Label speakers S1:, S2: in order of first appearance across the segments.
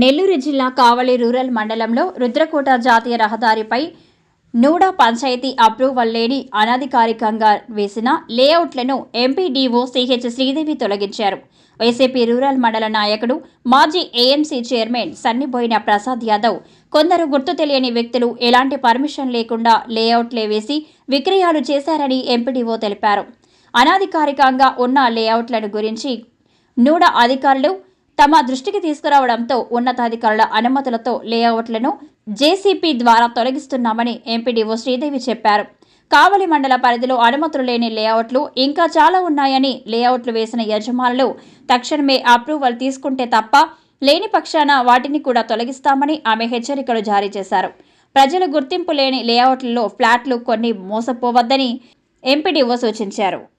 S1: నెల్లూరు జిల్లా కావలి రూరల్ మండలంలో రుద్రకోట జాతీయ రహదారిపై నూడా పంచాయతీ అప్రూవల్ లేని అనధికారికంగా వేసిన లేఅవుట్లను ఎంపీడీఓ సిహెచ్ శ్రీదేవి తొలగించారు. వైసీపీ రూరల్ మండల నాయకుడు మాజీ ఏఎంసీ చైర్మన్ సన్నిబోయిన ప్రసాద్ యాదవ్ కొందరు గుర్తు తెలియని వ్యక్తులు ఎలాంటి పర్మిషన్ లేకుండా లేఅవుట్లే వేసి విక్రయాలు చేశారని ఎంపీడీఓ తెలిపారు. అనధికారికంగా ఉన్న లేఅవుట్లను గురించి నూడ అధికారులు తమ దృష్టికి తీసుకురావడంతో ఉన్నతాధికారుల అనుమతులతో లేఅవుట్లను జేసీపీ ద్వారా తొలగిస్తున్నామని ఎంపీడీఓ శ్రీదేవి చెప్పారు. కావలి మండల పరిధిలో అనుమతులు లేని లేఅవుట్లు ఇంకా చాలా ఉన్నాయని లేఅవుట్లు వేసిన యజమానులు తక్షణమే అప్రూవల్ తీసుకుంటే తప్ప లేని పక్షాన వాటిని కూడా తొలగిస్తామని ఆమె హెచ్చరికలు జారీ చేశారు. ప్రజల గుర్తింపు లేని లేఅవుట్లలో ఫ్లాట్లు కొన్ని మోసపోవద్దని ఎంపీడీఓ సూచించారు.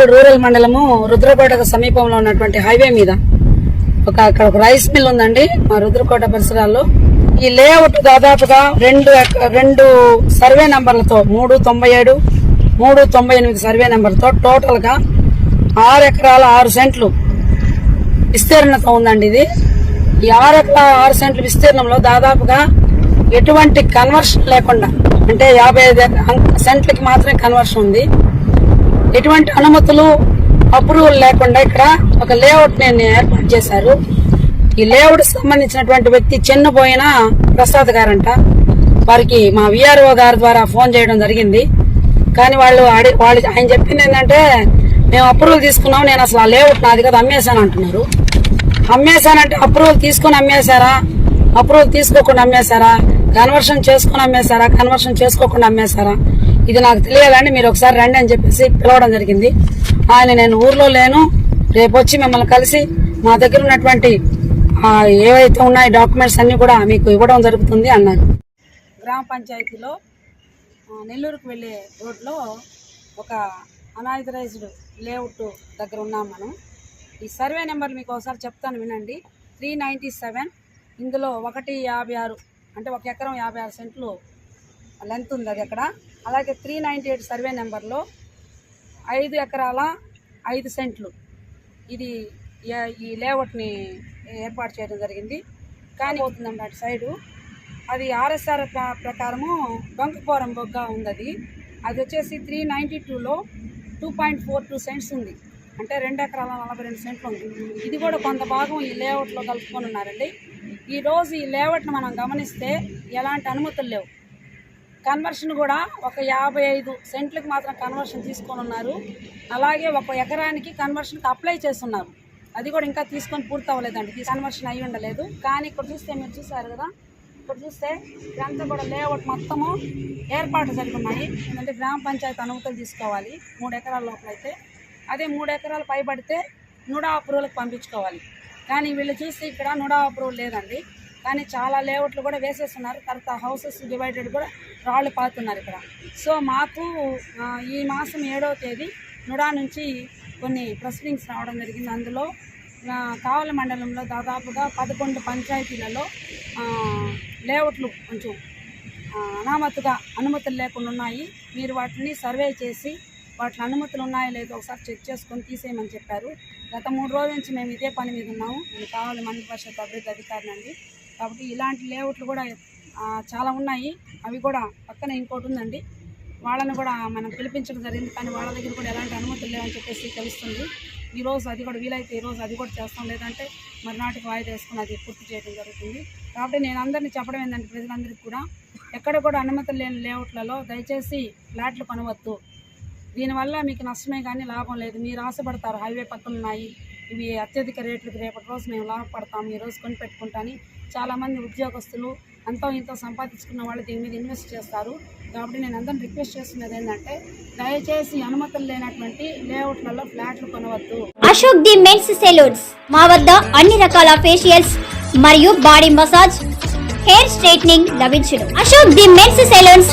S2: కావలి రూరల్ మండలము రుద్రకోటకు సమీపంలో ఉన్నటువంటి హైవే మీద ఒక అక్కడ ఒక రైస్ మిల్ ఉందండి మా రుద్రకోట పరిసరాల్లో. ఈ లేఅవుట్ దాదాపుగా రెండు ఎక- రెండు సర్వే నంబర్లతో మూడు తొంభై ఏడు మూడు తొంభై ఎనిమిది సర్వే నెంబర్తో టోటల్గా ఆరు ఎకరాల ఆరు సెంట్లు విస్తీర్ణత ఉందండి ఇది. ఈ ఆరు ఎకరాల ఆరు సెంట్లు విస్తీర్ణంలో దాదాపుగా ఎటువంటి కన్వర్షన్ లేకుండా అంటే యాభై ఐదు సెంట్లకి మాత్రమే కన్వర్షన్ ఉంది. ఎటువంటి అనుమతులు అప్రూవల్ లేకుండా ఇక్కడ ఒక లేఅవుట్ నేను ఏర్పాటు చేశారు. ఈ లేఅవుట్ సంబంధించినటువంటి వ్యక్తి చిన్నపోయిన ప్రసాద్ గారంట వారికి మా విఆర్ఓ గారి ద్వారా ఫోన్ చేయడం జరిగింది. కానీ వాళ్ళు వాళ్ళు ఆయన చెప్పింది ఏంటంటే మేము అప్రూవల్ తీసుకున్నాం నేను అసలు ఆ లేఅవుట్ నాది కదా అమ్మేశాను అంటున్నారు. అమ్మేశానంటే అప్రూవల్ తీసుకొని అమ్మేశారా? అప్రూవల్ తీసుకోకుండా అమ్మేశారా? కన్వర్షన్ చేసుకొని అమ్మేశారా? కన్వర్షన్ చేసుకోకుండా అమ్మేశారా? ఇది నాకు తెలియదండి. మీరు ఒకసారి రండి అని చెప్పేసి పిలవడం జరిగింది. ఆయన నేను ఊర్లో లేను. రేపు వచ్చి మిమ్మల్ని కలిసి మా దగ్గర ఉన్నటువంటి ఏవైతే ఉన్నాయో డాక్యుమెంట్స్ అన్ని కూడా మీకు ఇవ్వడం జరుగుతుంది అన్నారు. గ్రామ పంచాయతీలో నెల్లూరుకు వెళ్ళే రోడ్లో ఒక అనాథరైజ్డ్ లేఅవుట్ దగ్గర ఉన్నాం మనం. ఈ సర్వే నెంబర్ మీకు ఒకసారి చెప్తాను వినండి. త్రీ నైంటీ సెవెన్ ఇందులో ఒకటి యాభై ఆరు అంటే ఒక ఎకరం యాభై ఆరు సెంట్లు లెంత్ ఉంది అది అక్కడ అలాగే త్రీ నైంటీ ఎయిట్ సర్వే నెంబర్లో ఐదు ఎకరాల ఐదు సెంట్లు ఇది ఈ లేఅవుట్ని ఏర్పాటు చేయడం జరిగింది. కానీ అవుతుందండి అటు సైడు. అది ఆర్ఎస్ఆర్ ప్రకారము బంకపురం బొగ్గ ఉంది అది అది వచ్చేసి త్రీ నైంటీ టూలో two point four two cents ఉంది. అంటే రెండు ఎకరాల నలభై రెండు సెంట్లు ఉంది. ఇది కూడా కొంత భాగం ఈ లేఅవుట్లో కలుపుకొని ఉన్నారండి. ఈరోజు ఈ లేఅవుట్ను మనం గమనిస్తే ఎలాంటి అనుమతులు లేవు. కన్వర్షన్ కూడా ఒక యాభై ఐదు సెంట్లకు మాత్రం కన్వర్షన్ తీసుకొని ఉన్నారు. అలాగే ఒక ఎకరానికి కన్వర్షన్కి అప్లై చేస్తున్నారు. అది కూడా ఇంకా తీసుకొని పూర్తి అవ్వలేదండి. ఈ కన్వర్షన్ అయి ఉండలేదు. కానీ ఇక్కడ చూస్తే మీరు చూసారు కదా? ఇక్కడ చూస్తే ఇదంతా కూడా లేఅవుట్ మొత్తము ఏర్పాటు జరుగుతున్నాయి. ఉన్నాయి ఎందుకంటే గ్రామ పంచాయతీ అనుమతులు తీసుకోవాలి. మూడు ఎకరాల లోపల అయితే అదే మూడు ఎకరాలు పైబడితే నుడా అప్రూవల్కి పంపించుకోవాలి. కానీ వీళ్ళు చూస్తే ఇక్కడ నుడా అప్రూవల్ లేదండి. కానీ చాలా లేఅవుట్లు కూడా వేసేస్తున్నారు. తర్వాత హౌసెస్ డివైడెడ్ కూడా రాళ్ళు పాతున్నారు ఇక్కడ. సో మాకు ఈ మాసం ఏడవ తేదీ నుడా నుంచి కొన్ని ప్రొసీడింగ్స్ రావడం జరిగింది. అందులో కావల మండలంలో దాదాపుగా పదకొండు పంచాయతీలలో లేఅవుట్లు కొంచెం అనామతుగా అనుమతులు లేకుండా ఉన్నాయి. మీరు వాటిని సర్వే చేసి వాటిని అనుమతులు ఉన్నాయో లేదో ఒకసారి చెక్ చేసుకొని తీసేయమని చెప్పారు. గత మూడు రోజుల నుంచి మేము ఇదే పని మీద ఉన్నాము. నేను కావాలి మండల పరిషత్ అభివృద్ధి అధికారిని అండి. కాబట్టి ఇలాంటి లేఅవుట్లు కూడా చాలా ఉన్నాయి. అవి కూడా పక్కన ఇంకోటి ఉందండి. వాళ్ళని కూడా మనం పిలిపించడం జరిగింది. కానీ వాళ్ళ దగ్గర కూడా ఎలాంటి అనుమతులు లేవని చెప్పేసి తెలుస్తుంది. ఈరోజు అది కూడా వీలైతే ఈ రోజు అది కూడా చేస్తాం. లేదంటే మరునాటికి వాయిదా వేసుకుని అది పూర్తి చేయడం జరుగుతుంది. కాబట్టి నేను అందరినీ చెప్పడం ఏంటంటే ప్రజలందరికీ కూడా ఎక్కడ కూడా అనుమతులు లేని లేఅవుట్లలో దయచేసి ఫ్లాట్లు కొనవద్దు. దీనివల్ల మీకు నష్టమే కానీ లాభం లేదు. మీరు ఆశపడతారు హైవే పక్కన ఉన్నాయి. ఇవి అత్యధిక రేట్లకు రేపటి రోజు మేము లాభపడతాం ఈ రోజు కొని పెట్టుకుంటాని చాలామంది ఉద్యోగస్తులు అంతా ఇంతో సంపాదించుకున్న వాళ్ళు దీని మీద ఇన్వెస్ట్ చేస్తారు. కాబట్టి నేను అందరిని రిక్వెస్ట్ చేస్తున్నది ఏంటంటే దయచేసి అనుమతులు లేనటువంటి లేఅవుట్లలో ఫ్లాట్లు కొనవద్దు.
S3: Ashok the men's salons. మా వద్ద అన్ని రకాల ఫేషియల్స్ మరియు బాడీ మసాజ్ హెయిర్ స్ట్రైట్నింగ్ లభించును. Ashok the men's salons.